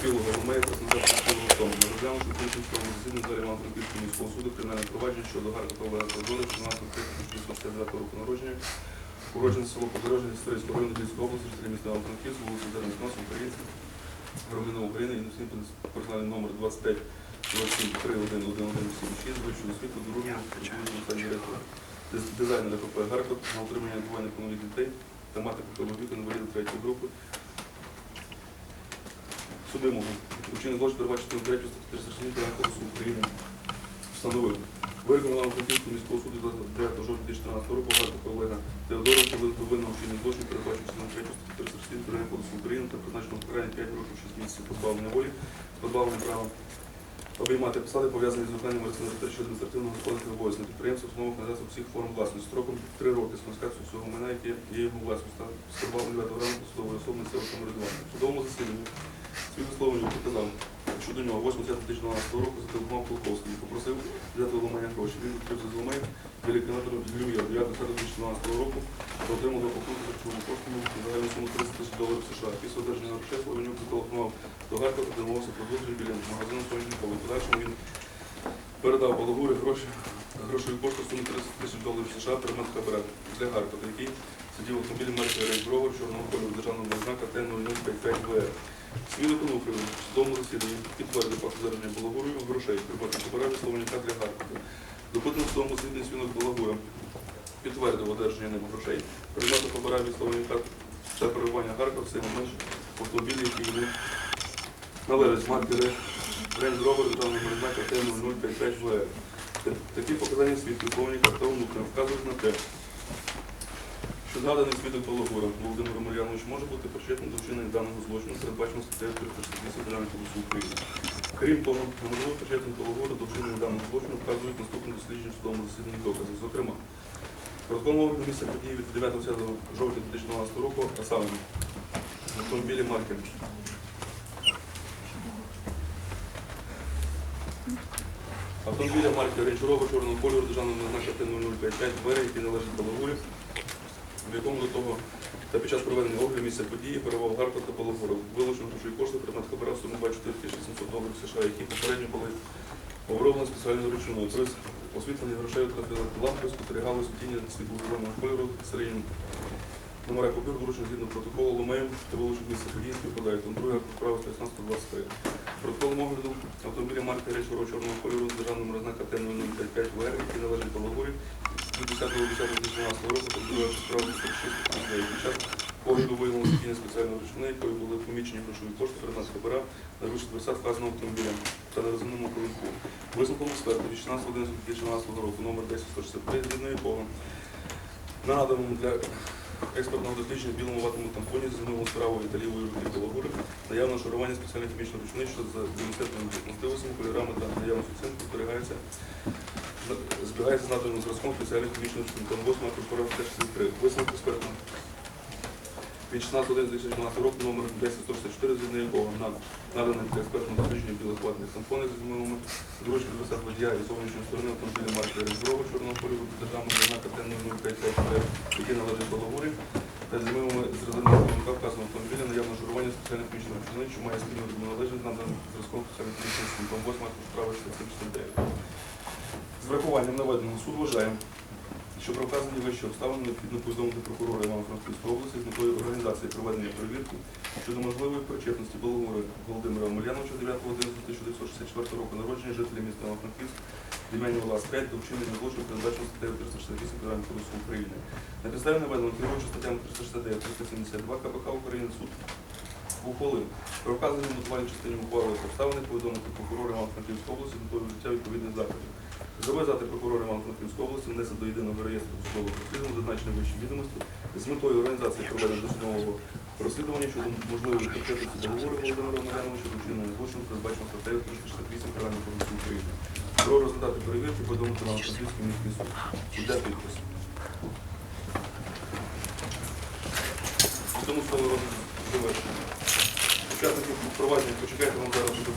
Потерпілого Гомея Краснодар Потерпілого Тому. Розглянувши в Київському засіданні залі Івано-Франківського міського суду кримінальне провадження щодо Гарка Олега Кордони, 16 року народження, уроджене село Подорожня, Історійського району Львівської області, жителі міста Івано-Франківського, вулиця Зерна Снос, український, громадянин України, інвестиційний персональний номер 25 07 31117 вищого освіту, дорожнього, директора, дизайнера КП Гаркот на утримання двоє неповнолітніх дітей та мати похилого віку інваліда третьої групи. Судимого. Учинник злочин передбачити на 3 статті 37 кодексу України. Встановив. Вироком Івано-Франківського міського суду 29 жовтня 2014 року Гаркова Олега Теодоровича винного вчинення злочин передбачити на 3 статті 37 Кримінального кодексу України та призначено покарання 5 років 6 місяців позбавлення волі з позбавленням права обіймати посади, пов'язані з виконанням реєстрації адміністративного господарського обов'язку на підприємствах, установах організації всіх форм власності строком 3 роки з конфіскацією всього майна, яке є його власністю та з позбавленням 9 ранку судової особи на силу самоврядування. В судовому засіданні свій висловлення показав, що до нього 8 2012 року зателефонував Полковський і попросив взяти Ломаня гроші. Він відкрив за Ломаня біля кінотеатру Люм'єр 9 2012 року та отримав за покупку харчову кошту на загальну суму 30 тисяч доларів США. Після одержання грошей Славенюк зателефонував до Гаркова та домовився про біля магазину. В Подальшому він передав Балагурі гроші грошові кошти в сумі 30 тисяч доларів США предмет хабара для Гаркова, який сидів автомобілі марки Range Rover чорного кольору державного знака Т-0055ВР. Свідок Онуфрів в судовому засіданні підтвердив факт одержання Балагурою грошей предмет хабара від Словенюка для Гаркова. Допитаний в судовому засіданні свідок Балагура підтвердив одержання ним грошей предмету хабара від та перебування Харкова в меж автомобілі, які вони належать марки Range Rover державного знака Т-0055ВР. Такі показання свідків та Онуфрів вказують на те, згаданий свідок Балагура Володимир Омельянович може бути причетним до вчинення даного злочину, передбачено статтею 368 Федерального кодексу України. Крім того, неможливо причетним Балагура до вчинення даного злочину вказують наступні дослідження судовому засіданні докази. Зокрема, протокол огляду місця події від 9 жовтня 2012 року, а саме автомобілі марки Автомобіля марки Range Rover чорного кольору державного знака Т-0055 двері, які належать Балагурі, в якому до того та під час проведення огляду місця події перевав Гаркот та Балагура. Вилучено грошові кошти, предмет хабара в сумі 24 600 доларів США, які попередньо були оброблені спеціальною речовиною. При освітленні грошей лампи, спостерігали світіння світлового кольору середньому. Номера купюр вручені згідно протоколу Ломеєм та вилучені місце події співпадають. Друга справа 1623. Протоколом огляду автомобіля марки Речі чорного кольору з державним рознака 2019 року та виявлено задіяння спеціальної рушини, якою були помічені грошові кошти 13 хабара, на ручку адреса вказаного автомобіля. Та на розумному порядку. Висновком експерта від 16.11.2019 року номер 10163 згідно якого нагадаємо для експертного дослідження в білому ватному тампоні з минулого справою та лівою руки Кологури наявно шарування спеціальної хімічної ручни, що за 97 зберігається з наданим зразком речовин. Там 8 прокурора 63. Висновок експерту від 16.11.2012 року номер 10164, згідно якого на наданим для експертного дослідження білих ватних тампонів з зимовими зручки 20 водія і зовнішньої сторони автомобіля марки Рейсброва чорного кольору державного знака Т-055 які належать Балагурі, та з зимовими з резервного вказаного автомобіля наявно журування спеціальних хімічних речовин, що має спільну належить наданим зразком речовин. Там 8 справа 6749. З врахуванням наведеного суд вважає, що про вказані вищі обставини необхідно повідомити прокурора Івано-Франківської області з метою організації проведення перевірки щодо можливої причетності Балагури Володимира Омельяновича 9.11.1964 року народження жителя міста Івано-Франківськ Дем'яні Влас 5 до вчинення злочину передбачено статтею 368 Федерального кодексу України. На підставі наведеного керуючи статтями 369 372 КПК України суд ухвалив про вказані мотивальній частині ухвали обставини повідомити прокурора Івано-Франківської області з метою вжиття відповідних заходів. Зобов'язати прокурора Івано-Франківської області внесе до єдиного реєстру судових розслідувань зазначені вищі відомості з метою організації проведення досудового розслідування щодо можливої причетності договору Володимира Омеляновича до вчинення злочину, передбачено статтею 368 Федерального кодексу України. Про результати перевірки повідомити Івано-Франківський міський суд. Іде підпис. У цьому слово завершено. Учасники провадження почекайте вам зараз,